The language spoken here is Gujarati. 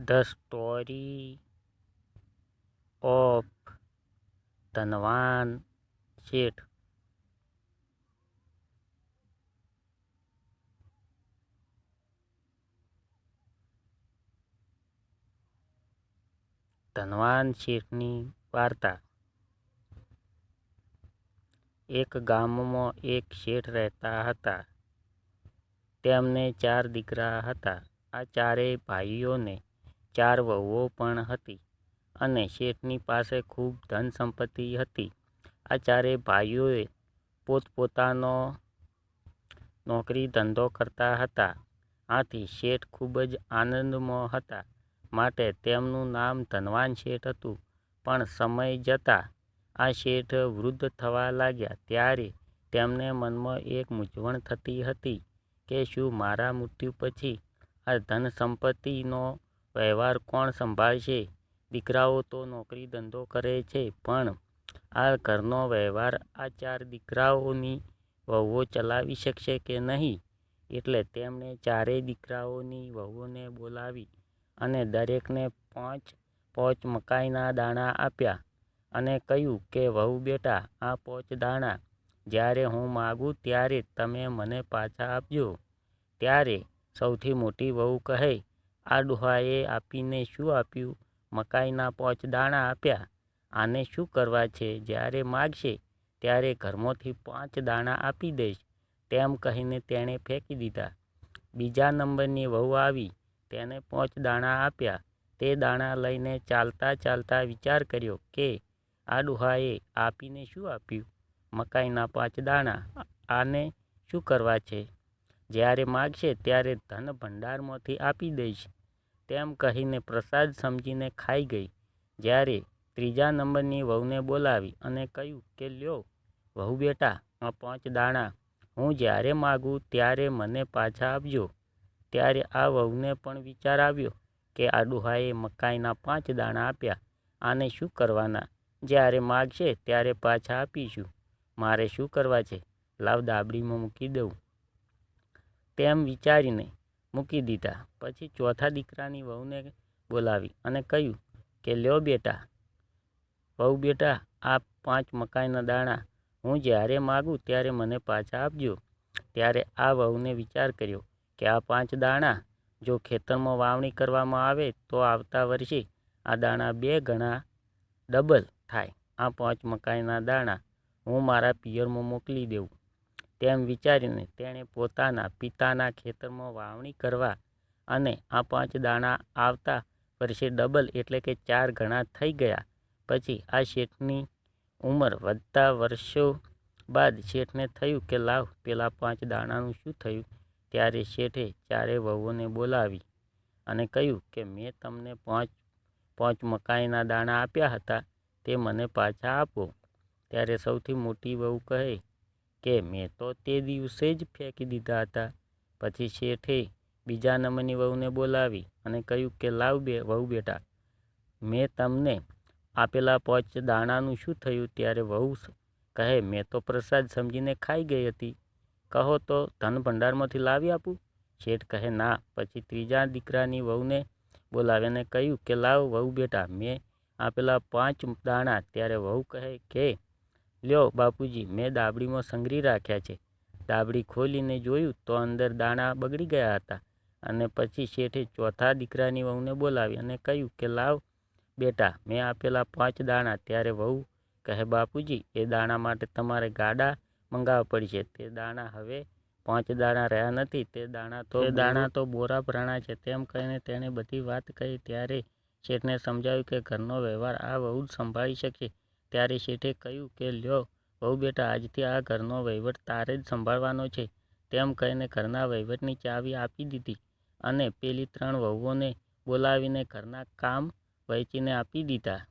The Story of ધનવાન શેઠ ધનવાન શેઠની વાર્તા એક ગામમાં એક શેઠ રહેતા હતા. તેમને ચાર દીકરા હતા. આ ચારેય ભાઈઓને ચાર વહુઓ પણ હતી અને શેઠની પાસે ખૂબ ધન-સંપત્તિ હતી. આ ચારે ભાઈઓએ પોત-પોતાનો નોકરી-ધંધો કરતા હતા. આથી શેઠ ખૂબ જ આનંદમાં હતા માટે તેમનું નામ ધનવાન શેઠ હતું. પણ સમય જતાં આ શેઠ વૃદ્ધ થવા લાગ્યા ત્યારે તેમને મનમાં એક મૂંઝવણ થતી હતી કે શું મારા મૃત્યુ પછી આ ધન-સંપત્તિનો વહેવાર કોણ સંભાળશે? દીકરાઓ તો નોકરી-ધંધો કરે છે, પણ આ ઘરનો વહેવાર આ ચાર દીકરાઓની વહુઓ ચલાવી શકશે કે નહીં? એટલે તેમણે ચારેય દીકરાઓની વહુઓને બોલાવી અને દરેકને પોંચ પોચ મકાઈના દાણા આપ્યા અને કહ્યું કે, વહુ બેટા, આ પોચ દાણા જ્યારે હું માગું ત્યારે તમે મને પાછા આપજો. ત્યારે સૌથી મોટી વહુ કહે આ ડોહાએ આપીને શું આપ્યું? મકાઈના પોચ દાણા આપ્યા. આને શું કરવા છે? જ્યારે માગશે ત્યારે ઘરમાંથી પાંચ દાણા આપી દઈશ. તેમ કહીને તેણે ફેંકી દીધા. બીજા નંબરની વહુ આવી, તેને પોંચ દાણા આપ્યા. તે દાણા લઈને ચાલતા ચાલતા વિચાર કર્યો કે આ ડોહાએ આપીને શું આપ્યું? મકાઈના પાંચ દાણા. આને શું કરવા છે? જ્યારે માગશે ત્યારે ધન-ભંડારમાંથી આપી દઈશ. તેમ કહીને પ્રસાદ સમજીને ખાઈ ગઈ. જ્યારે ત્રીજા નંબરની વહુને બોલાવી અને કહ્યું કે, લ્યો, વહુ બેટા, આ પાંચ દાણા હું જ્યારે માગું ત્યારે મને પાછા આપજો. ત્યારે આ વહુને પણ વિચાર આવ્યો કે, આ ડુહાએ મકાઈના પાંચ દાણા આપ્યા. આને શું કરવાના? જ્યારે માગશે ત્યારે પાછા આપીશું. મારે શું કરવા છે? લાવ દાબડીમાં મૂકી દઉં. તેમ વિચારીને મૂકી દીધા. પછી ચોથા દીકરાની વહુને બોલાવી અને કહ્યું કે, લ્યો બેટા, વહુ બેટા, આ પાંચ મકાઈના દાણા હું જ્યારે માગું ત્યારે મને પાછા આપજો. ત્યારે આ વહુને વિચાર કર્યો કે, આ પાંચ દાણા જો ખેતરમાં વાવણી કરવામાં આવે તો આવતા વર્ષે આ દાણા બે ગણા ડબલ થાય. આ પાંચ મકાઈના દાણા હું મારા પિયરમાં મોકલી દેઉં. તેમ વિચારીને તેણે પોતાના પિતાના ખેતરમાં વાવણી કરવા અને આ પાંચ દાણા આવતા વર્ષે ડબલ એટલે કે ચાર ગણા થઈ ગયા. પછી આ શેઠની ઉંમર વધતા વર્ષો બાદ શેઠને થયું કે લાવ, પેલા પાંચ દાણાનું શું થયું? ત્યારે શેઠે ચારે વહુઓને બોલાવી અને કહ્યું કે મેં તમને પાંચ પાંચ મકાઈના દાણા આપ્યા હતા, તે મને પાછા આપો. ત્યારે સૌથી મોટી વહુ કહે કે મેં તો તે દિવસે જ ફેંકી દીધા હતા. પછી શેઠે બીજા નંબરની વહુને બોલાવી અને કહ્યું કે, લાવ બે વહુ બેટા, મેં તમને આપેલા પોંચ દાણાનું શું થયું? ત્યારે વહુ કહે, મેં તો પ્રસાદ સમજીને ખાઈ ગઈ હતી. કહો તો ધન-ભંડારમાંથી લાવી આપું? શેઠ કહે, ના. પછી ત્રીજા દીકરાની વહુને બોલાવીને કહ્યું કે, લાવ વહુ બેટા, મેં આપેલા પાંચ દાણા. ત્યારે વહુ કહે કે લ્યો બાપુજી મેં દાબડીમાં સંગ્રહી રાખ્યા છે. દાબડી ખોલીને જોયું તો અંદર દાણા બગડી ગયા હતા. અને પછી શેઠે ચોથા દીકરાની વહુને બોલાવી અને કહ્યું કે લાવ બેટા મેં આપેલા પાંચ દાણા. ત્યારે વહુ કહે બાપુજી એ દાણા માટે તમારે ગાડા મંગાવવા પડશે. તે દાણા હવે પાંચ દાણા રહ્યા નથી. તે દાણા તો દાણા તો બોરા પ્રાણા છે. તેમ કહીને તેણે બધી વાત કહી. ત્યારે શેઠને સમજાવ્યું કે ઘરનો વ્યવહાર આ વહુ જ સંભાળી શકશે. ત્યારે શેઠે કહ્યું કે, લ્યો વહુ બેટા, આજથી આ ઘરનો વહીવટ તારે જ સંભાળવાનો છે. તેમ કહીને ઘરના વહીવટની ચાવી આપી દીધી અને પેલી ત્રણ વહુઓને બોલાવીને ઘરના કામ વહેંચીને આપી દીધા.